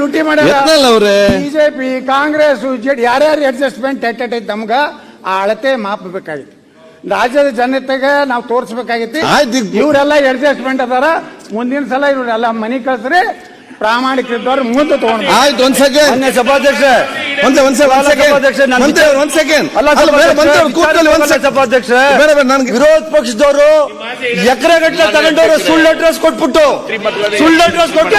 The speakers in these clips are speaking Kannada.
ಲೂಟಿ ಮಾಡ್ಯಾರ? ಬಿಜೆಪಿ ಕಾಂಗ್ರೆಸ್ ಜೆಡಿ ಯಾರ್ಯಾರು ಅಡ್ಜಸ್ಟ್ಮೆಂಟ್ ಎಟ್ಟೈತಿ ನಮ್ಗ ಆ ಅಳತೆ ಮಾಪಬೇಕಾಗಿತ್ತು. ರಾಜ್ಯದ ಜನತೆಗೆ ನಾವು ತೋರಿಸ್ಬೇಕಾಗಿತ್ತು. ಇವರೆಲ್ಲ ಅಡ್ಜಸ್ಟ್ಮೆಂಟ್ ಅದಾರ. ಮುಂದಿನ ಸಲ ಇವರೆಲ್ಲ ಮನಿ ಕಳ್ಸ್ರಿ. ಪ್ರಾಮಾಣಿಕರಿದ್ದವ್ರು ಮುಂದೆ ತಗೊಂಡು ಆಯ್ತು ಒಂದ್ ಸೆಕೆಂಡ್ ಸಭಾಧ್ಯಕ್ಷ. ಒಂದ್ ಒಂದ್ ಸೆಕೆಂಡ್ ಒಂದ್ ಸೆಕೆಂಡ್ ಸಭಾಧ್ಯಕ್ಷ, ವಿರೋಧ ಪಕ್ಷದವರು ಎಕರೆ ಗಟ್ಟಲೆ ತಗೊಂಡವರು ಸುಳ್ಳು ಅಡ್ರೆಸ್ ಕೊಟ್ಬಿಟ್ಟು. ಸುಳ್ಳು ಅಡ್ರೆಸ್ ಕೊಟ್ಟು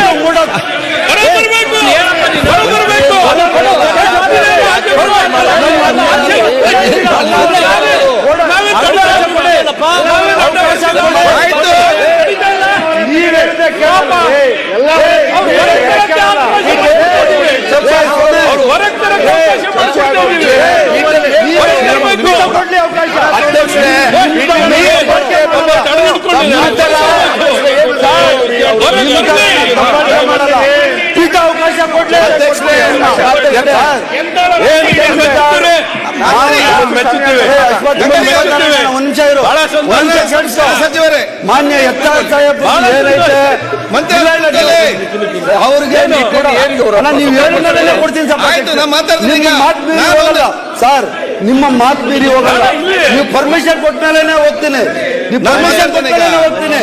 ಅವಕಾಶ ಕೊಡ್ಲಿ ಒಂದ್ ನಿಮಿಷ ಇರು ಒಂದ್ ನಿಮಿಷ ಕೇಳಿಸ್ಕೊ. ಸಚಿವರೇ ಮಾನ್ಯ ಎತ್ತ ಸಾಹೇಬ್ ಏನೈತೆ. ಅವ್ರಿಗೆ ನೀವು ಹೇಳಿದ್ಮೇಲೆ ಕೊಡ್ತೀನಿ. ಮಾತು ಸರ್ ನಿಮ್ಮ ಮಾತು ಮೀರಿ ಹೋಗಲ್ಲ ನೀವು ಪರ್ಮಿಷನ್ ಕೊಟ್ಮೇಲೆ ಹೋಗ್ತೀನಿ. ನೀವು ಪರ್ಮಿಷನ್ ಈಗ. ಕೊಟ್ಮೇಲೆ ಹೋಗ್ತೀನಿ.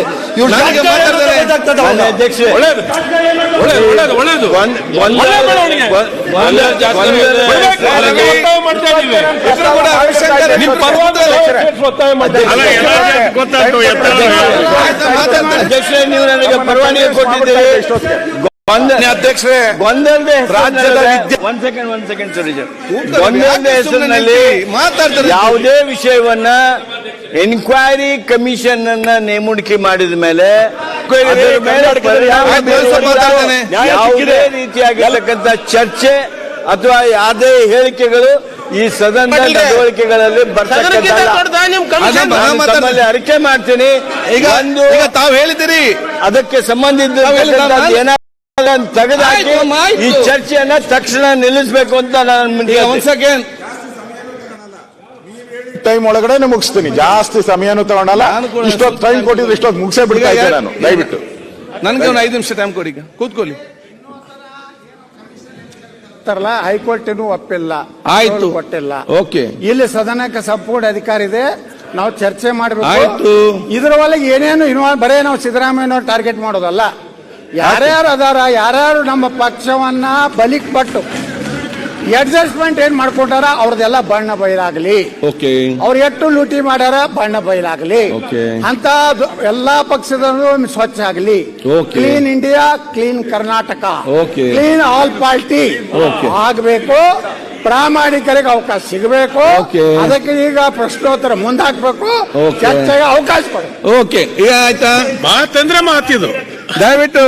ಒಳ್ಳೇದು. ಅಧ್ಯಕ್ಷರೇ ನೀವು ನನಗೆ ಪರವಾನಗಿ ಕೊಟ್ಟಿದ್ದೀರಿ. ಅಧ್ಯಕ್ಷರೇ ಒಂದೊಂದೇ ರಾಜ್ಯದ ವಿದ್ಯೆ- ಒಂದ್ ಸೆಕೆಂಡ್ ಒಂದ್ ಸೆಕೆಂಡ್ ಸರ್ ಒಂದೊಂದೇ ಹೆಸರಿನಲ್ಲಿ? ಮಾತಾಡ್ತಾರೆ ಯಾವುದೇ ವಿಷಯವನ್ನ ಎನ್ಕ್ವೈರಿ ಕಮಿಷನ್ ಅನ್ನ ನೇಮಣಿಕೆ ಮಾಡಿದ ಮೇಲೆ ಯಾವುದೇ ರೀತಿಯಾಗಿರ್ತಕ್ಕಂಥ ಚರ್ಚೆ ಅಥವಾ ಯಾವುದೇ ಹೇಳಿಕೆಗಳು ಈ ಸದನ ಪಾಟೀಲ್ರೆ, ನಡವಳಿಕೆಗಳಲ್ಲಿ ಬರ್ತಕ್ಕಂಥ ಅರಿಕೆ ಮಾಡ್ತೀನಿ. ಈಗ ಒಂದು ಈಗ ತಾವು ಹೇಳಿದಿರಿ ಅದಕ್ಕೆ ಸಂಬಂಧಿಸಿದ ತೆಗೆದಾಕಿ. ಈ ಚರ್ಚೆಯನ್ನ ತಕ್ಷಣ ನಿಲ್ಲಿಸಬೇಕು ಅಂತ ನಾನು ಟೈಮ್ ಒಳಗಡೆ ಮುಗಿಸ್ತೀನಿ. ಜಾಸ್ತಿ ಸಮಯನೂ ತಗೊಂಡಲ್ಲ. ಇಷ್ಟೊತ್ತು ಟೈಮ್ ಕೊಟ್ಟಿದ್ರೆ ಇಷ್ಟೊತ್ತು ಮುಗಿಸೇ ಬಿಡ್ತಾ ನಾನು. ದಯವಿಟ್ಟು. ನನ್ಗೆ ಒಂದು ಐದು ನಿಮಿಷ ಟೈಮ್ ಕೊಡಿ ಈಗ. ಕೂತ್ಕೊಳ್ಳಿ. ಅಂತಾರಲ್ಲ ಹೈಕೋರ್ಟಿನೂ ಒಪ್ಪಿಲ್ಲ. ಆಯ್ತು. ಕೊಟ್ಟಿಲ್ಲ. ಓಕೆ. ಇಲ್ಲಿ ಸದನಕ್ಕೆ ಸಪೋರ್ಟ್ ಅಧಿಕಾರಿ ಇದೆ. ನಾವು ಚರ್ಚೆ ಮಾಡಬೇಕು. ಆಯ್ತು. ಇದ್ರ ಒಳಗೆ ಏನೇನು ಇನ್ವಾಲ್ ಬರೇ ನಾವು ಸಿದ್ದರಾಮಯ್ಯನವ್ರು ಟಾರ್ಗೆಟ್ ಮಾಡೋದಲ್ಲ. ಯಾರ್ಯಾರು ಅದಾರ ಯಾರ್ಯಾರು ನಮ್ಮ ಪಕ್ಷವನ್ನ ಬಲಿಕ್ ಪಟ್ಟು ಅಡ್ಜಸ್ಟ್ಮೆಂಟ್ ಏನ್ ಮಾಡ್ಕೊಂಡಾರ ಅವ್ರದೆಲ್ಲ ಬಣ್ಣ ಬಯಲಾಗ್ಲಿ. ಓಕೆ ಅವ್ರು ಎಟ್ಟು ಲೂಟಿ ಮಾಡ್ಯಾರ ಬಣ್ಣ ಬಯಲಾಗ್ಲಿ. Okay. ಅಂತ ಎಲ್ಲಾ ಪಕ್ಷದ ಸ್ವಚ್ಛ ಆಗಲಿ. Okay. Clean India clean Karnataka Okay. Clean all party Okay. ಆಗಬೇಕು. ಪ್ರಾಮಾಣಿಕರಿಗೆ ಅವಕಾಶ ಸಿಗಬೇಕು. Okay. ಅದಕ್ಕೆ ಈಗ ಪ್ರಶ್ನೋತ್ತರ ಮುಂದಾಕ್ಬೇಕು Okay. ಚರ್ಚೆಗೆ ಅವಕಾಶ ಕೊಡಿ. ಓಕೆ ಈಗ ಆಯ್ತಾ? ಮಾತಂದ್ರೆ ಮಾತಿದು. ದಯವಿಟ್ಟು